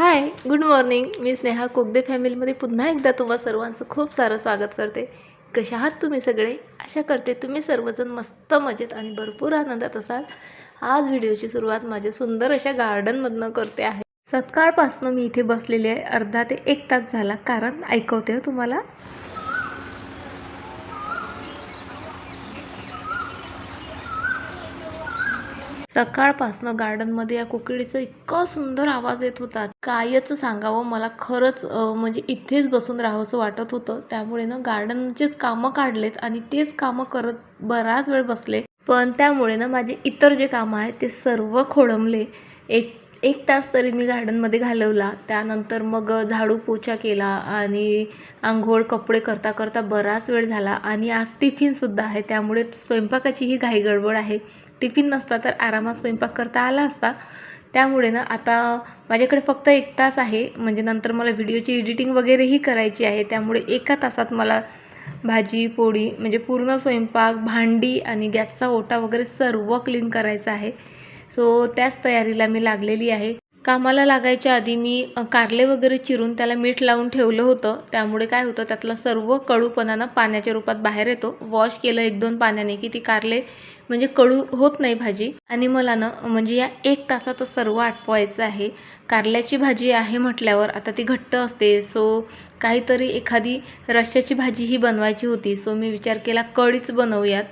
हाय good morning मी स्नेहा कोगदे फॅमिलीमध्ये पुन्हा एकदा तुम्हा सर्वांचं खूप सारं स्वागत करते. कशा आहात तुम्ही सगळे? आशा करते तुम्ही सर्वजण मस्त मजेत आणि भरपूर आनंदात असाल. आज व्हिडिओची सुरुवात माझ्या सुंदर अशा गार्डनमधनं करते आहे. सकाळपासनं मी इथे बसलेली आहे. अर्धा ते एक तास झाला. कारण ऐकवते तुम्हाला? सकाळपासनं गार्डनमध्ये या कोकिळीचा इतका सुंदर आवाज येत होता. कायच सांगावं मला खरंच म्हणजे इथेच बसून राहावंसं वाटत होतं. त्यामुळे ना गार्डनचेच कामं काढलेत आणि तेच कामं करत बराच वेळ बसले. पण त्यामुळे ना माझे इतर जे कामं आहेत ते सर्व खोळंबले एक एक तास तरी मी गार्डनमध्ये घालवला. त्यानंतर मग झाडू पोछा केला आणि आंघोळ कपडे करता करता बराच वेळ झाला. आणि आज टिफिनसुद्धा आहे त्यामुळे स्वयंपाकाची ही घाई गडबड आहे. टिफिन नसता तर आरामात स्वयंपाक करता आला असता. त्यामुळे ना आता माझ्याकडे फक्त एक तास आहे. म्हणजे नंतर मला व्हिडिओची एडिटिंग वगैरेही करायची आहे. त्यामुळे एका तासात मला भाजी पोळी म्हणजे पूर्ण स्वयंपाक भांडी आणि गॅसचा ओटा वगैरे सर्व क्लीन करायचं आहे. सो त्याच तयारीला मी लागलेली आहे. कामाला लागायच्या आधी मी कारले वगैरे चिरून त्याला मीठ लावून ठेवलं होतं. त्यामुळे काय होतं त्यातला सर्व कडूपणानं पाण्याच्या रूपात बाहेर येतो. वॉश केलं एक दोन पाण्याने की ती कारले म्हणजे कडू होत नाही भाजी. आणि मला ना म्हणजे या एक तासात सर्व आटपवायचं आहे. कारल्याची भाजी आहे म्हटल्यावर आता ती घट्ट असते. सो काहीतरी एखादी रश्श्याची भाजी ही बनवायची होती. सो मी विचार केला कढीच बनवूयात.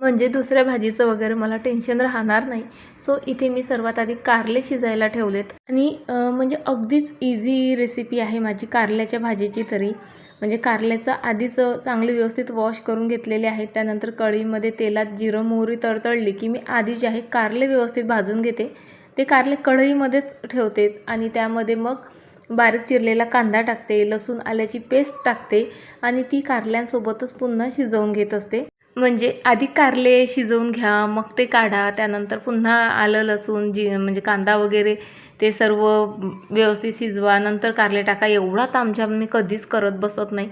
म्हणजे दुसऱ्या भाजीचं वगैरे मला टेन्शन राहणार नाही. सो इथे मी सर्वात आधी कारले शिजायला ठेवलेत. आणि म्हणजे अगदीच इझी रेसिपी आहे माझी कारल्याच्या भाजीची तरी. म्हणजे कारल्याचं आधीच चांगले व्यवस्थित वॉश करून घेतलेले आहेत. त्यानंतर कढईमध्ये तेलात जिरं मोहरी तळतळली की मी आधी जे आहे कारले व्यवस्थित भाजून घेते. ते कारले कढईमध्येच ठेवते आणि त्यामध्ये मग बारीक चिरलेला कांदा टाकते लसूण आल्याची पेस्ट टाकते आणि ती कारल्यांसोबतच पुन्हा शिजवून घेत असते. म्हणजे आधी कारले शिजवून घ्या मग ते काढा त्यानंतर पुन्हा आलं लसूण जी म्हणजे कांदा वगैरे ते सर्व व्यवस्थित शिजवा नंतर कारले टाका. एवढा तामझाम मी कधीच करत बसत नाही.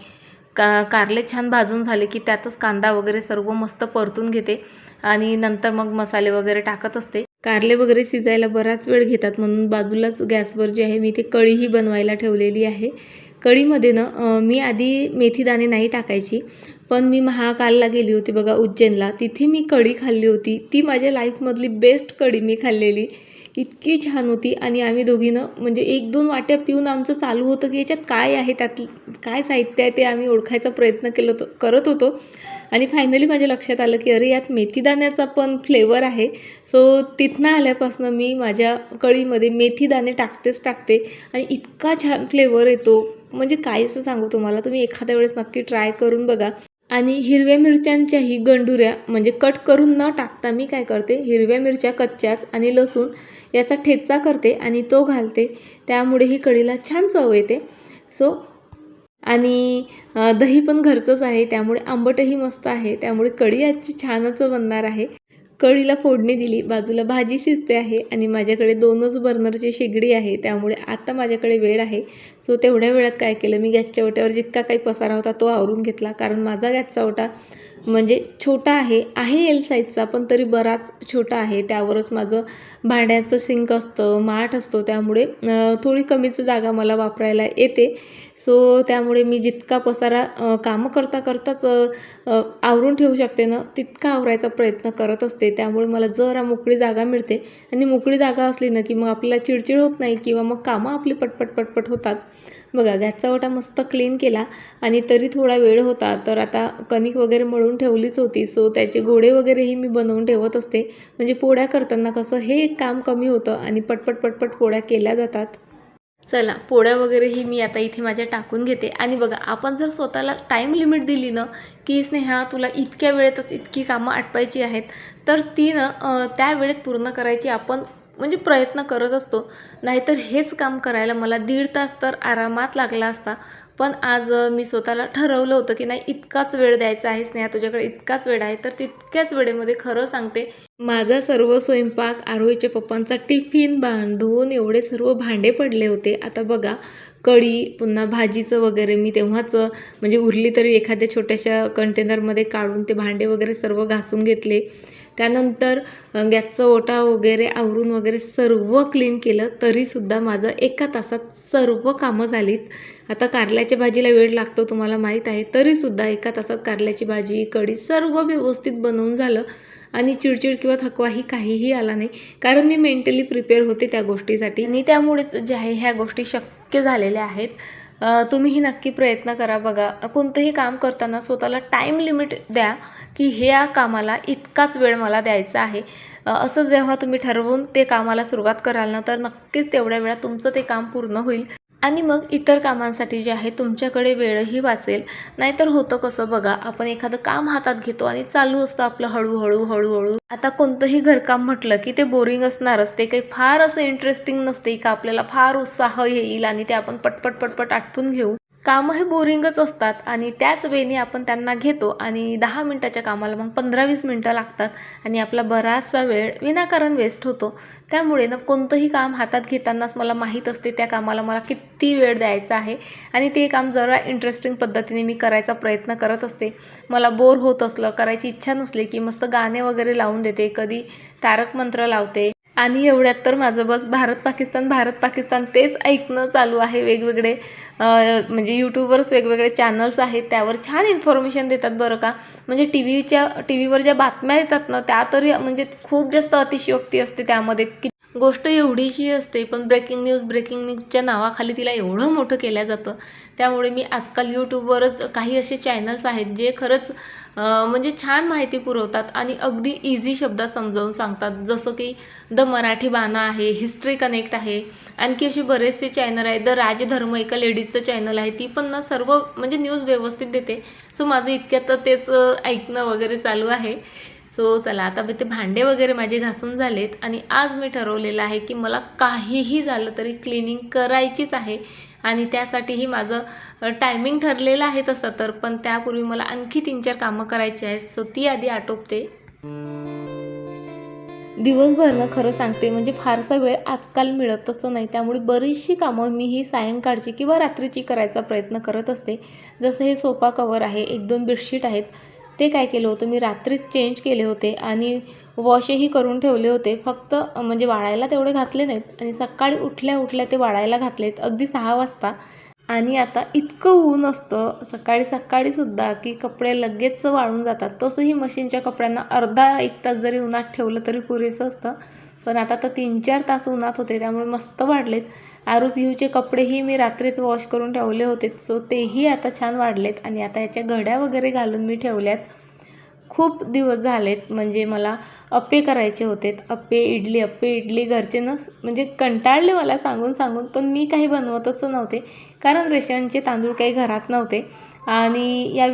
का कारले छान भाजून झाले की त्यातच कांदा वगैरे सर्व मस्त परतून घेते आणि नंतर मग मसाले वगैरे टाकत असते. कारले वगैरे शिजायला बराच वेळ घेतात म्हणून बाजूलाच गॅसवर जे आहे मी ते कढीही बनवायला ठेवलेली आहे. कढीमध्ये ना मी आधी मेथीदाणे नाही टाकायची पण मी महाकालला गेली होती बघा उज्जैनला. तिथे मी कढी खाल्ली होती. ती माझ्या लाईफमधली बेस्ट कढी मी खाल्लेली. इतकी छान होती आणि आम्ही दोघीनं म्हणजे एक दोन वाट्या पिऊन आमचं चालू होतं की याच्यात काय आहे त्यात काय साहित्य आहे ते आम्ही ओळखायचा प्रयत्न केलं होतो करत होतो. आणि फायनली माझ्या लक्षात आलं की अरे यात मेथीदाण्याचा पण फ्लेवर आहे. सो तिथनं आल्यापासून मी माझ्या कळीमध्ये मेथीदाणे टाकतेच टाकते आणि इतका छान फ्लेवर येतो म्हणजे कायचं सांगू तुम्हाला तुम्ही एखाद्या वेळेस नक्की ट्राय करून बघा. आणि हिरव्या मिरच्यांच्याही गंडुऱ्या म्हणजे कट करून न टाकता मी काय करते हिरव्या मिरच्या कच्च्याच आणि लसूण याचा ठेचा करते आणि तो घालते. त्यामुळे ही कढीला छान चव येते. सो आणि दही पण घरचंच आहे त्यामुळे आंबटही मस्त आहे त्यामुळे कढी आजची छानच बनणार आहे. कढीला फोडणी दिली बाजूला भाजी शिजते आहे आणि माझ्याकडे दोनच बर्नरची शेगडी आहे त्यामुळे आता माझ्याकडे वेळ आहे. सो तेवढ्या वेळात काय केलं मी गॅसच्या ओट्यावर जितका काही पसारा होता तो आवरून घेतला कारण माझा गॅसचा ओटा म्हणजे छोटा आहे आहे एल साईजचा पण तरी बराच छोटा आहे. त्यावरच माझं भांड्याचं सिंक असतं माठ असतो त्यामुळे थोडी कमीच जागा मला वापरायला येते. सो त्यामुळे मी जितका पसारा कामं करता करताच आवरून ठेवू शकते ना तितका आवरायचा प्रयत्न करत असते. त्यामुळे मला जरा मोकळी जागा मिळते. आणि मोकळी जागा असली ना की मग आपल्याला चिडचिड होत नाही किंवा मग कामं आपली पटपट पटपट होतात. बघा गॅसचा ओटा मस्त क्लीन केला आणि तरी थोडा वेळ होता तर आता कणिक वगैरे मळून ठेवलीच होती. सो त्याचे घोडे वगैरेही मी बनवून ठेवत असते. म्हणजे पोळ्या करताना कसं हे एक काम कमी होतं आणि पटपट पटपट पोळ्या केल्या जातात. चला पोळ्या वगैरेही मी आता इथे माझ्या टाकून घेते. आणि बघा आपण जर स्वतःला टाईम लिमिट दिली ना की स्नेहा तुला इतक्या वेळेतच इतकी कामं आटपायची आहेत तर ती ना त्या वेळेत पूर्ण करायची आपण म्हणजे प्रयत्न करत असतो. नाहीतर हेच काम करायला मला दीड तास तर आरामात लागला असता. पण आज मी स्वतःला ठरवलं होतं की नाही इतकाच वेळ द्यायचा आहे स्नेहा तुझ्याकडे इतकाच वेळ आहे तर तितक्याच वेळेमध्ये खरं सांगते माझा सर्व स्वयंपाक आरोहीच्या पप्पांचा टिफिन बांधून एवढे सर्व भांडे पडले होते. आता बघा कढी पुन्हा भाजीचं वगैरे मी तेव्हाच म्हणजे उरली तरी एखाद्या छोट्याशा कंटेनरमध्ये काढून ते भांडे वगैरे सर्व घासून घेतले. त्यानंतर गॅसचा ओटा वगैरे आवरून वगैरे सर्व क्लीन केलं तरीसुद्धा माझं एका तासात सर्व कामं झालीत. आता कारल्याच्या भाजीला वेळ लागतो तुम्हाला माहीत आहे तरीसुद्धा एका तासात कारल्याची भाजी कढी सर्व व्यवस्थित बनवून झालं आणि चिडचिड किंवा थकवाही काहीही आला नाही. कारण मी मेंटली प्रिपेअर होते त्या गोष्टीसाठी आणि त्यामुळेच जे आहे ह्या गोष्टी शक्य झालेल्या आहेत. तुम्हीही नक्की प्रयत्न करा बघा. कोणतंही काम करताना स्वतःला टाईम लिमिट द्या की ह्या कामाला इतकाच वेळ मला द्यायचा आहे. असं जेव्हा तुम्ही ठरवून ते कामाला सुरुवात कराल ना तर नक्कीच तेवढ्या वेळात तुमचं ते काम पूर्ण होईल. आणि मग इतर कामांसाठी जे आहे तुमच्याकडे वेळही वाचेल. नाहीतर होतं कसं बघा आपण एखादं काम हातात घेतो आणि चालू असतं आपलं हळूहळू हळूहळू. आता कोणतंही घरकाम म्हटलं की ते बोरिंग असणारच ते काही फार असं इंटरेस्टिंग नसते का आपल्याला फार उत्साह येईल आणि ते आपण पटपट पटपट आटपून घेऊ. कामं हे बोरिंगच असतात आणि त्याच वेळी आपण त्यांना घेतो आणि दहा मिनटाच्या कामाला मग पंधरा वीस मिनटं लागतात आणि आपला बराचसा वेळ विनाकारण वेस्ट होतो. त्यामुळे ना कोणतंही काम हातात घेतानाच मला माहीत असते त्या कामाला मला किती वेळ द्यायचा आहे आणि ते काम जरा इंटरेस्टिंग पद्धतीने मी करायचा प्रयत्न करत असते. मला बोर होत असलं करायची इच्छा नसली की मस्त गाणे वगैरे लावून देते कधी तारक मंत्र लावते. आणि एवढ्यात तर माझं बस भारत पाकिस्तान भारत पाकिस्तान तेच ऐकणं चालू आहे वेगवेगळे म्हणजे यूट्यूबवरच वेगवेगळे चॅनल्स आहेत त्यावर छान इन्फॉर्मेशन देतात बरं का. म्हणजे टी व्हीच्या टी व्हीवर ज्या बातम्या येतात ना त्या तरी म्हणजे खूप जास्त अतिशयोक्ती असते त्यामध्ये. की गोष्ट एवढीशी असते पण ब्रेकिंग न्यूज ब्रेकिंग न्यूजच्या नावाखाली तिला एवढं मोठं केलं जातं. त्यामुळे मी आजकाल यूट्यूबवरच काही असे चॅनल्स आहेत जे खरंच म्हणजे छान माहिती पुरवतात आणि अगदी इझी शब्दात समजावून सांगतात. जसं की द मराठी बाणा आहे हिस्ट्री कनेक्ट आहे. आणखी असे बरेचसे चॅनल आहेत. द राजधर्म एका लेडीजचं चॅनल आहे. ती पण ना सर्व म्हणजे न्यूज व्यवस्थित देते. सो माझं इतक्यात तर तेच ऐकणं वगैरे चालू आहे. सो चला आता ते भांडे वगैरे माझे घासून झालेत आणि आज मी ठरवलेलं आहे की मला काहीही झालं तरी क्लिनिंग करायचीच आहे आणि त्यासाठीही माझं टायमिंग ठरलेलं आहे तसं तर पण त्यापूर्वी मला आणखी तीन चार कामं करायची आहेत. सो ती आधी आटोपते. दिवसभरनं खरं सांगते म्हणजे फारसा वेळ आजकाल मिळतच नाही. त्यामुळे बरीचशी कामं मी ही सायंकाळची किंवा रात्रीची करायचा प्रयत्न करत असते. जसं हे सोफा कवर आहे एक दोन बेडशीट आहेत. ते काय केलं होतं? मी रात्रीच चेंज केले होते आणि वॉशही करून ठेवले होते. फक्त म्हणजे वाळायला तेवढे घातले नाहीत आणि सकाळी उठल्या उठल्या ते वाळायला घातलेत. अगदी सहा वाजता. आणि आता इतकं ऊन असतं सकाळी सकाळीसुद्धा की कपडे लगेच वाळून जातात. तसंही मशीनच्या कपड्यांना अर्धा एक तास जरी उन्हात ठेवलं तरी पुरेसं असतं. पण आता तर तीन चार तास उन्हात होते त्यामुळे मस्त वाढलेत. आरू पिहूचे कपडेही मी रात्रीच वॉश करून ठेवले होते. सो तेही आता छान वाढलेत आणि आता याच्या घड्या वगैरे घालून मी ठेवल्यात. खूप दिवस झालेत म्हणजे मला अप्पे करायचे होते अप्पे इडली अप्पे इडली घरचे न म्हणजे कंटाळले मला सांगून सांगून पण मी काही बनवतच नव्हते. कारण रेशनचे तांदूळ काही घरात नव्हते. आणि या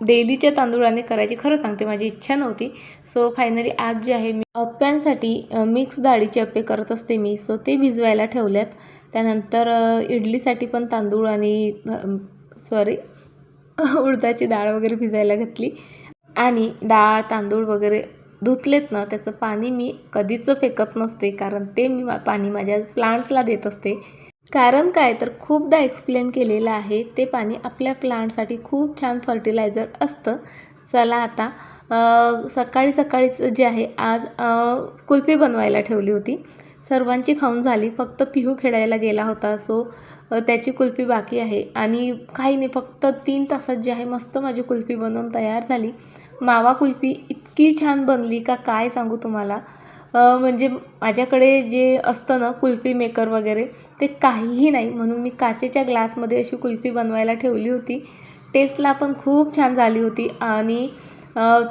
डेलीच्या तांदूळाने करायची खरं सांगते माझी इच्छा नव्हती. सो फायनली आज जे आहे मी अप्प्यांसाठी मिक्स डाळीचे अप्पे करत असते मी. सो ते भिजवायला ठेवल्यात. त्यानंतर इडलीसाठी पण तांदूळ आणि सॉरी उडदाची डाळ वगैरे भिजायला घातली. आणि डाळ तांदूळ वगैरे धुतलेत ना त्याचं पाणी मी कधीच फेकत नसते कारण ते मी मा- पाणी माझ्या प्लांट्सला देत असते. कारण काय तर खूपदा एक्सप्लेन केलेलं आहे ते पाणी आपल्या प्लांटसाठी खूप छान फर्टिलायझर असतं. चला आता सकाळी सकाळीच जे आहे आज कुल्फी बनवायला ठेवली होती. सर्वांची खाऊन झाली. फक्त पिहू खेळायला गेला होता. सो त्याची कुल्फी बाकी आहे. आणि काही नाही फक्त तीन तासात जी आहे मस्त माझी कुल्फी बनवून तयार झाली. मावा कुल्फी इतकी छान बनली का काय सांगू तुम्हाला? म्हणजे माझ्याकडे जे असतं ना कुल्फी मेकर वगैरे ते काहीही नाही. म्हणून मी काचेच्या ग्लासमध्ये अशी कुल्फी बनवायला ठेवली होती. टेस्टला पण खूप छान झाली होती. आणि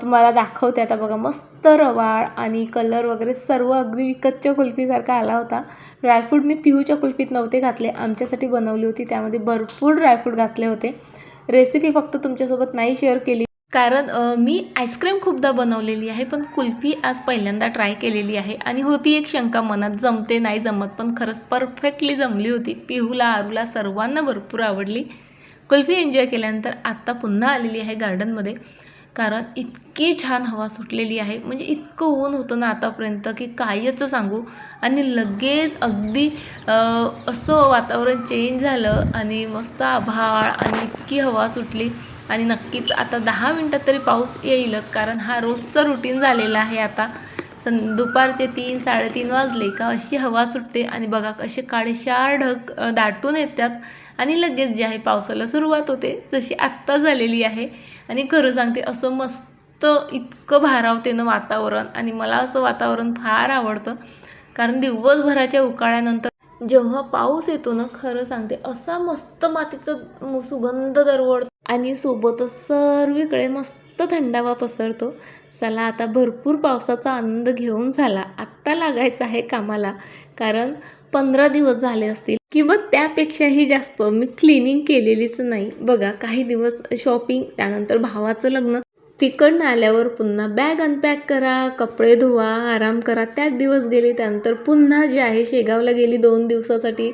तुम्हाला दाखवते. आता बघा मस्त रवाळ आणि कलर वगैरे सर्व अगदी विकतच्या कुल्फीसारखा आला होता. ड्रायफ्रूट मी पिहूच्या कुल्फीत नव्हते घातले. आमच्यासाठी बनवली होती. त्यामध्ये भरपूर ड्रायफ्रूट घातले होते. रेसिपी फक्त तुमच्यासोबत नाही शेअर केली. कारण मी आईस्क्रीम खूपदा बनवलेली आहे पण कुल्फी आज पहिल्यांदा ट्राय केलेली आहे. आणि होती एक शंका मनात. जमते नाही जमत पण खरंच परफेक्टली जमली होती. पिहूला आरूला सर्वांना भरपूर आवडली. कुल्फी एन्जॉय केल्यानंतर आत्ता पुन्हा आलेली आहे गार्डनमध्ये कारण इतकी छान हवा सुटलेली आहे. म्हणजे इतकं ऊन होतं ना आतापर्यंत की कायच सांगू. आणि लगेच अगदी असं वातावरण चेंज झालं आणि मस्त आभाळ आणि इतकी हवा सुटली. आणि नक्कीच आता दहा मिनटात तरी पाऊस येईलच कारण हा रोजचा रुटीन झालेला आहे आता. सं दुपारचे तीन साडेतीन वाजले का अशी हवा सुटते आणि बघा कसे काळेशार ढग दाटून येतात. आणि लगेच जे आहे पावसाला सुरुवात होते. जशी आत्ता झालेली आहे. आणि खरं सांगते असं मस्त इतकं भारावते ना वातावरण. आणि मला असं वातावरण फार आवडतं. कारण दिवसभराच्या उकाळ्यानंतर जेव्हा पाऊस येतो ना खरं सांगते असा मस्त मातीचा सुगंध दरवळतो. आणि सोबतच सर्वीकडे मस्त थंडावा पसरतो. चला आता भरपूर पावसाचा आनंद घेऊन झाला. आत्ता लागायचं आहे कामाला. कारण पंधरा दिवस झाले असतील. किंवा त्यापेक्षाही जास्त मी क्लिनिंग केलेलीच नाही. बघा काही दिवस शॉपिंग त्यानंतर भावाचं लग्न. तिकडनं आल्यावर पुन्हा बॅग अनपॅक करा कपडे धुवा आराम करा. त्याच दिवस गेले त्यानंतर पुन्हा जे आहे शेगावला गेली दोन दिवसासाठी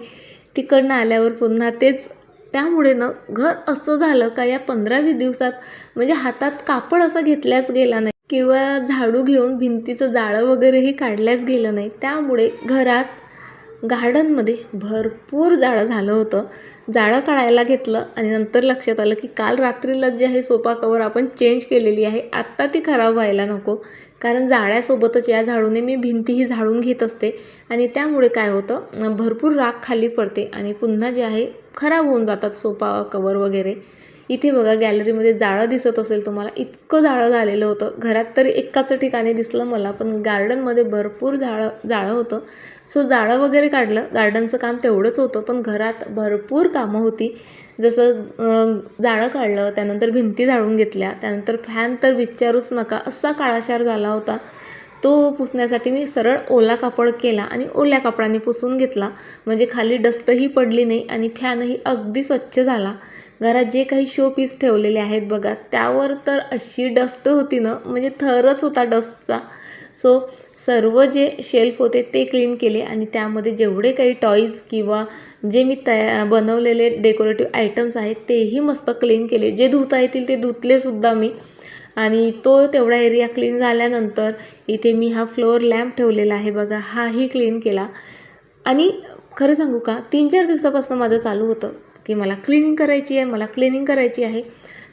तिकडनं आल्यावर पुन्हा तेच. त्यामुळे ना घर असं झालं का या पंधरा वीस दिवसात म्हणजे हातात कापड असा घेतल्याच गेला नाही. किंवा झाडू घेऊन भिंतीचं जाळं वगैरेही काढल्याच गेलं नाही. त्यामुळे घरात गार्डनमध्ये भरपूर जाळं झालं होतं. जाळं काढायला घेतलं आणि नंतर लक्षात आलं की काल रात्रीला जे आहे सोफा कवर आपण चेंज केलेली आहे. आत्ता ती खराब व्हायला नको. कारण जाळ्यासोबतच या झाडूने मी भिंतीही झाडून घेत असते. आणि त्यामुळे काय होतं? भरपूर राख खाली पडते आणि पुन्हा जे आहे खराब होऊन जातात सोफा कवर वगैरे. इथे बघा गॅलरीमध्ये जाळं दिसत असेल तुम्हाला इतकं जाळं झालेलं होतं. घरात तरी एकाच ठिकाणी दिसलं मला पण गार्डनमध्ये भरपूर जाळं जाळं होतं. सो जाळं वगैरे काढलं गार्डनचं काम तेवढंच होतं पण घरात भरपूर कामं होती. जसं जाळं काढलं त्यानंतर भिंती जाळून घेतल्या त्यानंतर फॅन तर विचारूच नका असा काळाशार झाला होता. तो पुसण्यासाठी मी सरळ ओला कापड केला आणि ओल्या कापडाने पुसून घेतला. म्हणजे खाली डस्टही पडली नाही आणि फॅनही अगदी स्वच्छ झाला. घरात जे काही शो पीस ठेवलेले आहेत बघा त्यावर तर अशी डस्ट होती ना म्हणजे थरच होता डस्टचा सो सर्व जे शेल्फ होते ते क्लीन केले आणि त्यामध्ये जेवढे काही टॉईज किंवा जे मी तया बनवलेले डेकोरेटिव्ह आयटम्स आहेत तेही मस्त क्लीन केले. जे धुता येतील ते धुतलेसुद्धा मी. आणि तो तेवढा एरिया क्लीन झाल्यानंतर इथे मी हा फ्लोअर लॅम्प ठेवलेला आहे बघा हाही क्लीन केला. आणि खरं सांगू का तीन चार दिवसापासून माझं चालू होतं. की मला क्लिनिंग करायची आहे मला क्लिनिंग करायची आहे.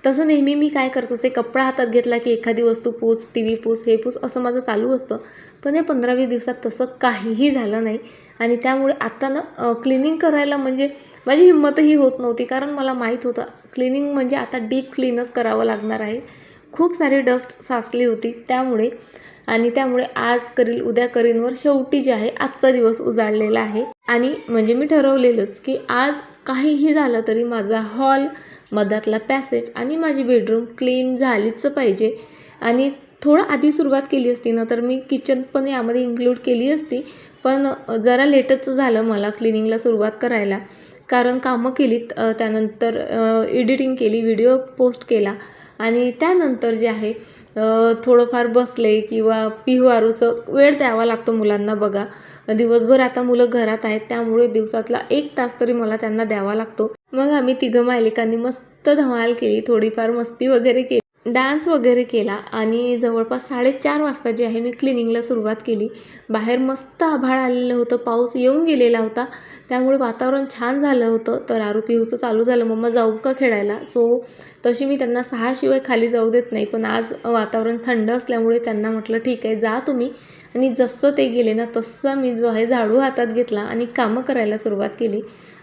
तसं नेहमी मी काय करत असते कपडा हातात घेतला की एखादी वस्तू पूस टी व्ही पूस हे पूस असं माझं चालू असतं. पण या पंधरा वीस दिवसात तसं काहीही झालं नाही. आणि त्यामुळे आता ना क्लिनिंग करायला म्हणजे माझी हिंमतही होत नव्हती. कारण मला माहीत होतं क्लिनिंग म्हणजे आता डीप क्लीनच करावं लागणार आहे. खूप सारी डस्ट साचली होती त्यामुळे. आणि त्यामुळे आज करील उद्या करीनवर शेवटी जे आहे आजचा दिवस उजाडलेला आहे. आणि म्हणजे मी ठरवलेलंच की आज काहीही झालं तरी माझा हॉल मधातला पॅसेज आणि माझी बेडरूम क्लीन झालीच पाहिजे. आणि थोडं आधी सुरुवात केली असती ना तर मी किचन पण यामध्ये इन्क्लूड केली असती. पण जरा लेटच झालं मला क्लिनिंगला सुरुवात करायला. कारण कामं केलीत त्यानंतर एडिटिंग केली व्हिडिओ पोस्ट केला. आणि त्यानंतर जे आहे थोडंफार बसले किंवा पिहवारूचं वेळ द्यावा लागतो मुलांना बघा. दिवसभर आता मुलं घरात आहेत त्यामुळे दिवसातला एक तास तरी मला त्यांना द्यावा लागतो. मग आम्ही तिघं मालिकांनी मस्त धमाल केली थोडीफार मस्ती वगैरे केली. डान्स वगैरे केला आणि जवळपास साडेचार वाजता जे आहे मी क्लिनिंगला सुरुवात केली. बाहेर मस्त आभाळ आलेलं होतं पाऊस येऊन गेलेला होता. त्यामुळे वातावरण छान झालं होतं. तर आरू पिहूचं चालू झालं. मम्मा जाऊ का खेळायला? सो तशी मी त्यांना सहाशिवाय खाली जाऊ देत नाही. पण आज वातावरण थंड असल्यामुळे त्यांना म्हटलं ठीक आहे जा तुम्ही. आणि जसं ते गेले ना तसं मी जो आहे झाडू हातात घेतला आणि कामं करायला सुरुवात केली.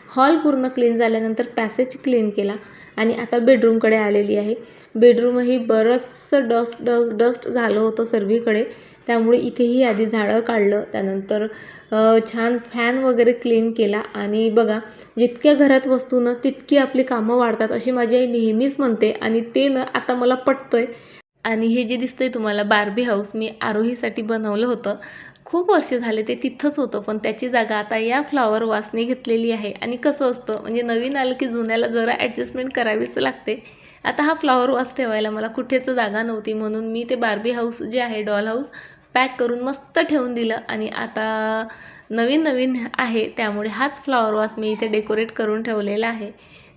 हॉल पूर्ण क्लीन झाल्यानंतर पॅसेज क्लीन केला आणि आता बेडरूमकडे आलेली आहे. बेडरूमही बरंचसं डस्ट डस्ट डस्ट झालं होतं सर्वीकडे. त्यामुळे इथेही आधी झाडं काढलं. त्यानंतर छान फॅन वगैरे क्लीन केला. आणि बघा जितक्या घरात वस्तू ना तितकी आपली कामं वाढतात अशी माझी आई नेहमीच म्हणते आणि ते ना आता मला पटतंय. आणि हे जे दिसतंय तुम्हाला बार्बी हाऊस मी आरोहीसाठी बनवलं होतं. खूप वर्ष झाले ते तिथंच होतं पण त्याची जागा आता या फ्लॉवर वासने घेतलेली आहे. आणि कसं असतं म्हणजे नवीन आलं की जुन्याला जरा ॲडजस्टमेंट करावीच लागते. आता हा फ्लॉवर वास ठेवायला मला कुठेच जागा नव्हती म्हणून मी ते बार्बी हाऊस जे आहे डॉल हाऊस पॅक करून मस्त ठेवून दिलं. आणि आता नवीन नवीन आहे त्यामुळे हाच फ्लॉवर वास मी इथे डेकोरेट करून ठेवलेला आहे.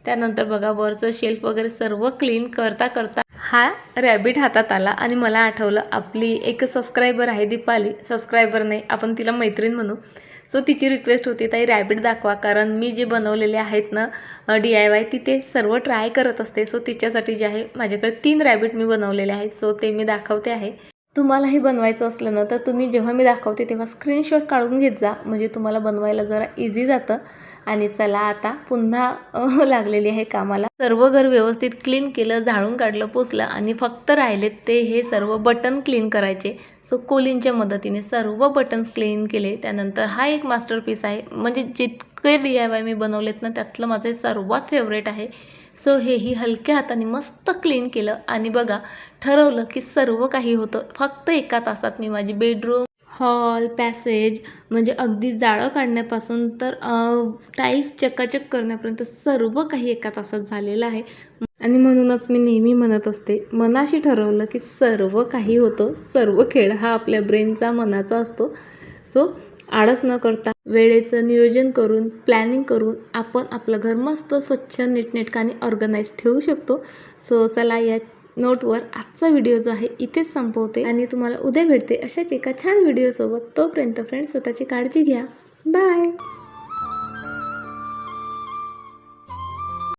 त्यानंतर बघा वरचं शेल्फ वगैरे सर्व क्लीन करता करता हा रॅबिट हातात आला आणि मला आठवलं आपली एक सबस्क्रायबर आहे दीपाली. सबस्क्रायबर नाही आपण तिला मैत्रीण म्हणू. सो तिची रिक्वेस्ट होती ताई रॅबिट दाखवा. कारण मी जे बनवलेले आहेत ना डी आय वाय ती ते सर्व ट्राय करत असते. सो तिच्यासाठी जे आहे माझ्याकडे तीन रॅबिट मी बनवलेले आहेत. सो ते मी दाखवते आहे. तुम्हालाही बनवायचं असलं ना तर तुम्ही जेव्हा मी दाखवते तेव्हा स्क्रीनशॉट काढून घेत जा. म्हणजे तुम्हाला बनवायला जरा इझी जातं. आणि चला आता पुन्हा लागलेली आहे कामाला. सर्व घर व्यवस्थित क्लीन केलं झाडून काढलं पुसलं आणि फक्त राहिलेत ते हे सर्व बटन क्लीन करायचे. सो कोलिनच्या मदतीने सर्व बटन्स क्लीन केले. त्यानंतर हा एक मास्टरपीस आहे. म्हणजे जितके डी आय वाय मी बनवलेत ना त्यातलं माझं सर्वात फेवरेट आहे. सो हेही हलक्या हाताने मस्त क्लीन केलं. आणि बघा ठरवलं की सर्व काही होतं. फक्त एका तासात मी माझी बेडरूम हॉल पॅसेज म्हणजे अगदी जाळं काढण्यापासून तर टाईल्स चकाचक करण्यापर्यंत सर्व काही एका तासात झालेलं आहे. आणि म्हणूनच मी नेहमी म्हणत असते मनाशी ठरवलं की सर्व काही होतं सर्व खेळ हा आपल्या ब्रेनचा मनाचा असतो. सो आळस न करता वेळेचं नियोजन करून प्लॅनिंग करून आपण आपलं घर मस्त स्वच्छ नीटनेटकाने ऑर्गनाईज ठेवू शकतो. सो चला या नोटवर आजचा व्हिडिओ जो आहे इथेच संपवते आणि तुम्हाला उद्या भेटते अशाच एका छान व्हिडिओसोबत तोपर्यंत फ्रेंड्स स्वतःची काळजी घ्या. बाय